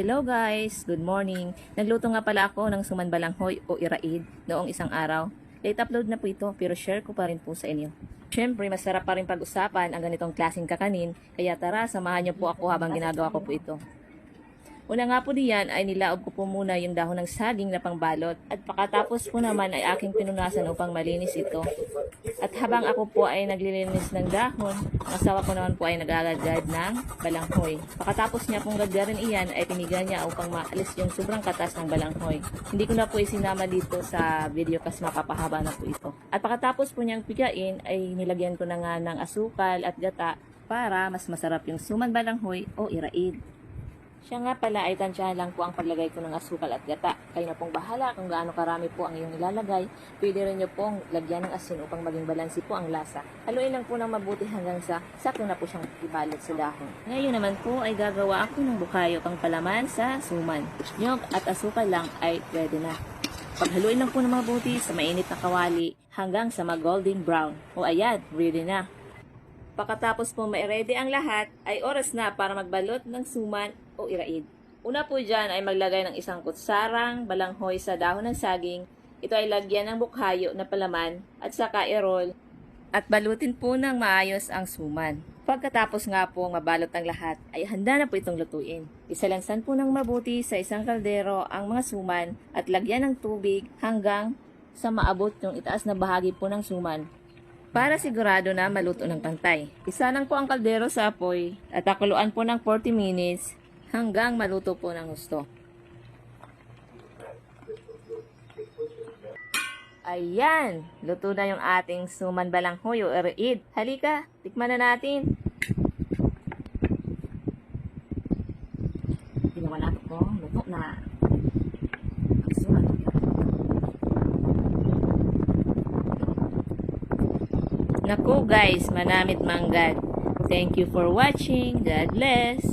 Hello guys! Good morning! Nagluto nga pala ako ng suman balanghoy o iraid noong isang araw. Late upload na po ito pero share ko pa rin po sa inyo. Siyempre, masarap pa rin pag-usapan ang ganitong klaseng kakanin, kaya tara, samahan niyo po ako habang ginagawa ko po ito. Una nga po diyan ay nilaog ko po muna yung dahon ng saging na pangbalot at pakatapos po naman ay aking pinunasan upang malinis ito. At habang ako po ay naglilinis ng dahon, ang asawa ko naman po ay nagagagad ng balanghoy. Pakatapos niya pong gagdarin iyan ay tinigan niya upang maalis yung sobrang katas ng balanghoy. Hindi ko na po isinama dito sa video kasi mapapahaba na po ito. At pakatapos po niyang pigain ay nilagyan ko na nga ng asukal at gata para mas masarap yung suman balanghoy o iraid. Siya nga pala ay tansyahan lang po ang paglagay ko ng asukal at gata. Kayo na pong bahala kung gaano karami po ang iyong ilalagay. Pwede rin niyo pong lagyan ng asin upang maging balansi po ang lasa. Haluin lang po ng mabuti hanggang sa sakto na po siyang ibalot sa dahon. Ngayon naman po ay gagawa ako ng bukayo pang palaman sa suman. Nyog at asukal lang ay pwede na. Paghaluin lang po ng mabuti sa mainit na kawali hanggang sa mag-golden brown. O ayan, ready na. Pagkatapos po ma-ready ang lahat, ay oras na para magbalot ng suman o iraid. Una po dyan ay maglagay ng isang kutsarang balanghoy sa dahon ng saging. Ito ay lagyan ng bukhayo na palaman at saka i-roll at balutin po ng maayos ang suman. Pagkatapos nga po mabalot ang lahat, ay handa na po itong lutuin. Isalansan po ng mabuti sa isang kaldero ang mga suman at lagyan ng tubig hanggang sa maabot yung itaas na bahagi po ng suman para sigurado na maluto ng pantay. Isa lang po ang kaldero sa apoy at takuluan po ng 40 minutes hanggang maluto po ng gusto. Ayan! Luto na yung ating suman balanghoy o ereid. Halika, tikman na natin. Ginawa na ito ko. Luto na. Suman. Naku guys, manamit manggad. Thank you for watching. God bless.